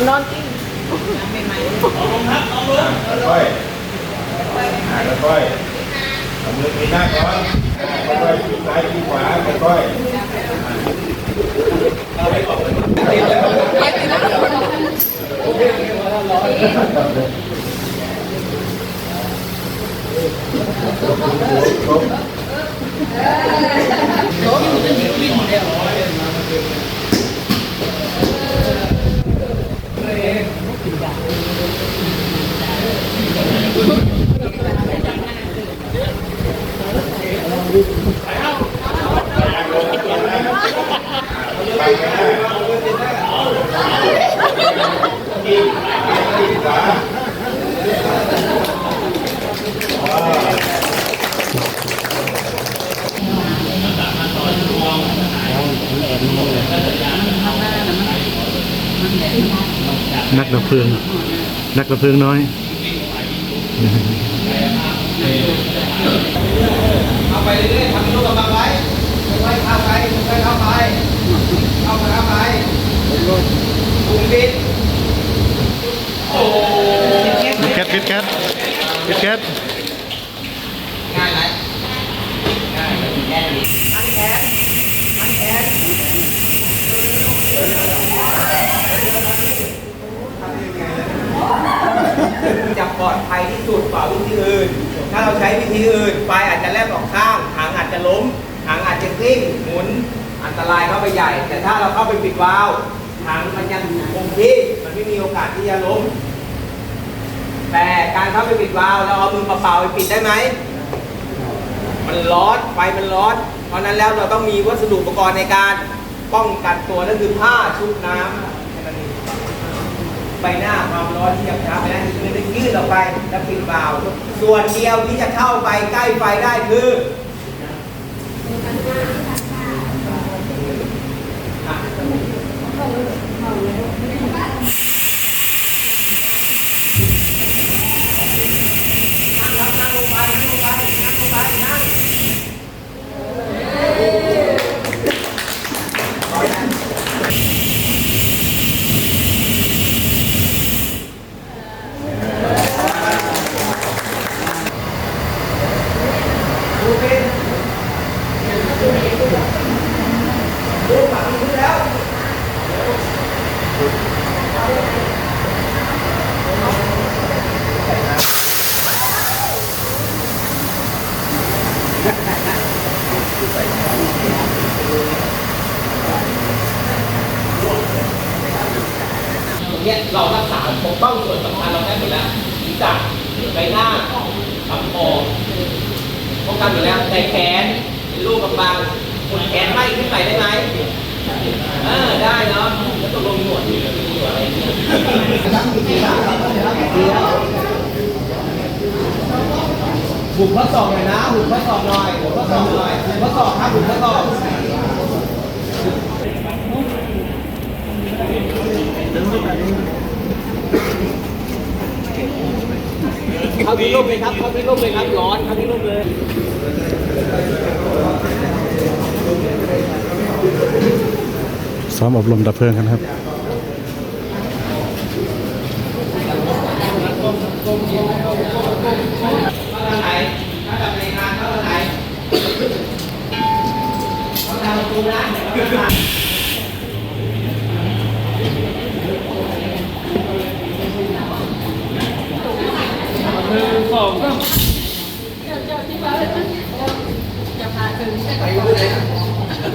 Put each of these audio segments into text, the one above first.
เอานอนกินค่อยอ่าค่อยเอามือปีหน้าก่อนค่อยๆปีซ้ายปีขวาค่อยๆ นักดับเพลิง นักดับเพลิงน้อยเอาไปเรื่อยๆทำลูกกำบังไว้ค่อยๆเข้าไปค่อยๆเข้าไป เข้ามาเข้าไปปุ่มบิดโอ้ปิดแก๊สปิดแก๊สปิดแก๊สง่ายไหมง่ายแค่นี้อันแขนอันแขนจะปลอดภัยที่สุดกว่าวิธีอื่น ถ้าเราใช้วิธีอื่นไฟอาจจะแลบออกข้างถังอาจจะล้มถังอาจจะกลิ้งหมุน อันตรายเข้าไปใหญ่ แต่ถ้าเราเข้าไปปิดวาล์วถังมันยังคงที่มันไม่มีโอกาสที่จะล้ม แต่การเข้าไปปิดวาล์วเราเอามือเปล่าไปปิดได้ไหมมันร้อนไฟมันร้อนเพราะนั้นแล้วเราต้องมีวัสดุอุปกรณ์ในการป้องกันตัวนั่นคือผ้าชุบน้ำแค่นั้นเองใบหน้าความร้อนที่จะช้าไปได้คือมันจะยืดออกไปแล้วปิดวาล์วส่วนเดียวที่จะเข้าไปใกล้ไฟได้คืออ่ Valeu. เนี่ยเรารักษาปกป้องส่วนสำคัญเราได้หมดแล้วศีรษะใบหน้าลำคอป้องกันอยู่แล้วแต่แขนเป็นลูกกำบังกดแขนไม่ขึ้นไปได้ไหม เออได้เนาะแล้วตกลงหนวดมีหนวดอะไรเนี่ยหุบข้อศอกหน่อยนะหุบข้อศอกหน่อยหุบข้อศอกหน่อยหุบข้อศอกครับหุบข้อศอกเข้าที่ร่มเลยครับเข้าที่ร่มเลยครับร้อนเข้าที่ร่มเลย ซ้อมอบรมดับเพลิงกันครับ เข้าทางไหนเข้าทางในงานเข้าทางไหนเข้าทางประตูนะอย่าเข้าทาง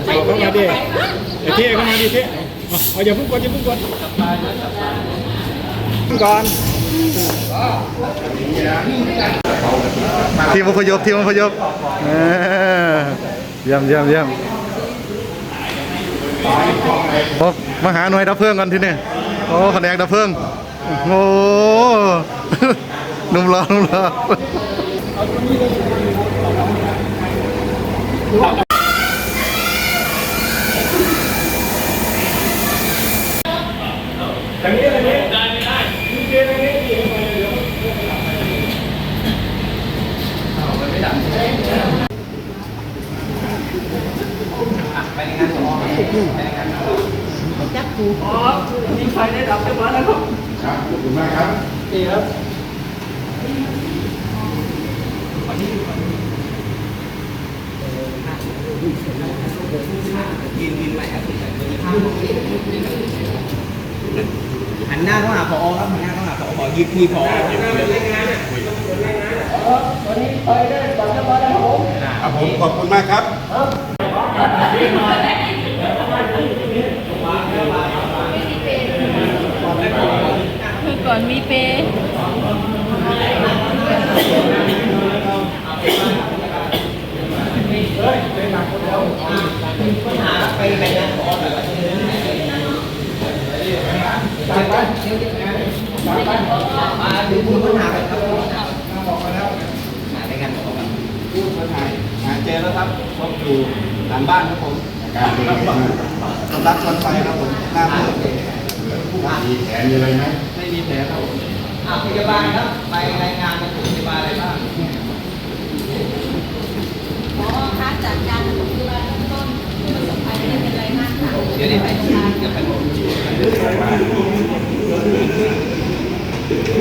เอาเข้ามาดิไอ้เท่เข้ามาดิเท่เอาอาอย่าพิ่งกดอย่าพิ่งกดก่อนทีมอพยพทีมอพยพเยี่ยมเยี่ยมเยี่ยมพบมาหาหน่วยดับเพลิงกันที่นี่โอ้แผนกดับเพลิงโอ้หนุ่มรอ หนุ่มรอจักกูครับขอบคุณมากครับดีครับยืนยืนใหม่ครับหันหน้าเข้าหาพอครับหันหน้าเข้าหาพอยืนคุยพอครับผมขอบคุณมากครับคือก่อนมีเปย์ไปไปนะพอแบบมาดูผู้ปัญหากันครับ หาในงานของกันพูดมาถ่ายหาเจอแล้วครับพบอยู่หลังบ้านครับผมการเป็นยังไงบ้างสำลักควันไฟครับผมหน้าเปิดมีแผนมีอะไรไหม ไม่มีแผลครับผมอ่าพยาบาลครับไปรายงานกับพยาบาลอะไรบ้างหมอคะจากการปฐมพยาบาลเบื้องต้นผู้ประสบภัยไม่ได้เป็นไรมากค่ะเดี๋ยวเดี๋ยวไปโรงพยาบาลเดี๋ยวไปบอก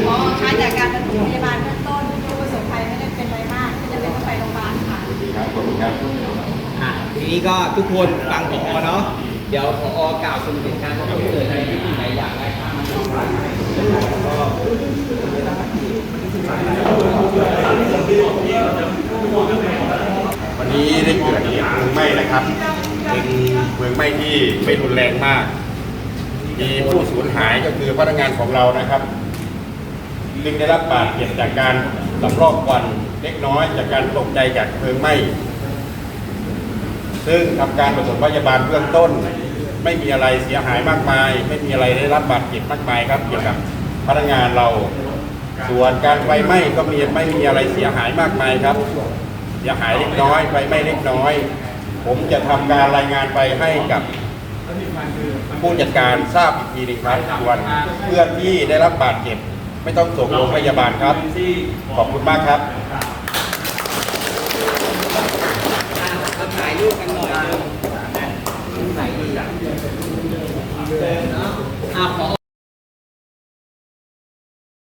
หมอคะจากการปฐมพยาบาลเบื้องต้นผู้ประสบภัยไม่ได้เป็นไรมากก็จะเป็นต้องไปโรงพยาบาลค่ะครับขอบคุณครับอะทีนี้ก็ทุกคนฟังผอเนาะเดี๋ยวผอกล่าวสรุปเหตุการณ์ว่าเกิดอะไรขึ้นไหนอย่างไรบ้าง วันนี้ได้เกิดเหตุเพลิงไหม้นะครับ เป็นเพลิงไหม้ที่ไม่รุนแรงมาก มีผู้สูญหายก็คือพนักงานของเรานะครับซึ่งได้รับบาดเจ็บจากการสำรอกควันเล็กน้อยจากการตกใจจากเพลิงไหม้ ซึ่งทำการปฐมพยาบาลเบื้องต้น ไม่มีอะไรเสียหายมากมาย ไม่มีอะไรได้รับบาดเจ็บมากมายครับเกี่ยวกับพนักงานเรา ส่วนการไฟไหม้ก็มีไม่มีอะไรเสียหายมากมายครับเสียหายเล็กน้อยไฟไหม้เล็กน้อย ผมจะทำการรายงานไปให้กับผู้จัดการทราบอีกทีหนึงครับส่วนเพื่อนที่ได้รับบาดเจ็บ ไม่ต้องส่งโรงพยาบาลครับ ขอบคุณมากครับถ่ายรูปกันหน่อย ไหนดีเดินเนาะอะขอ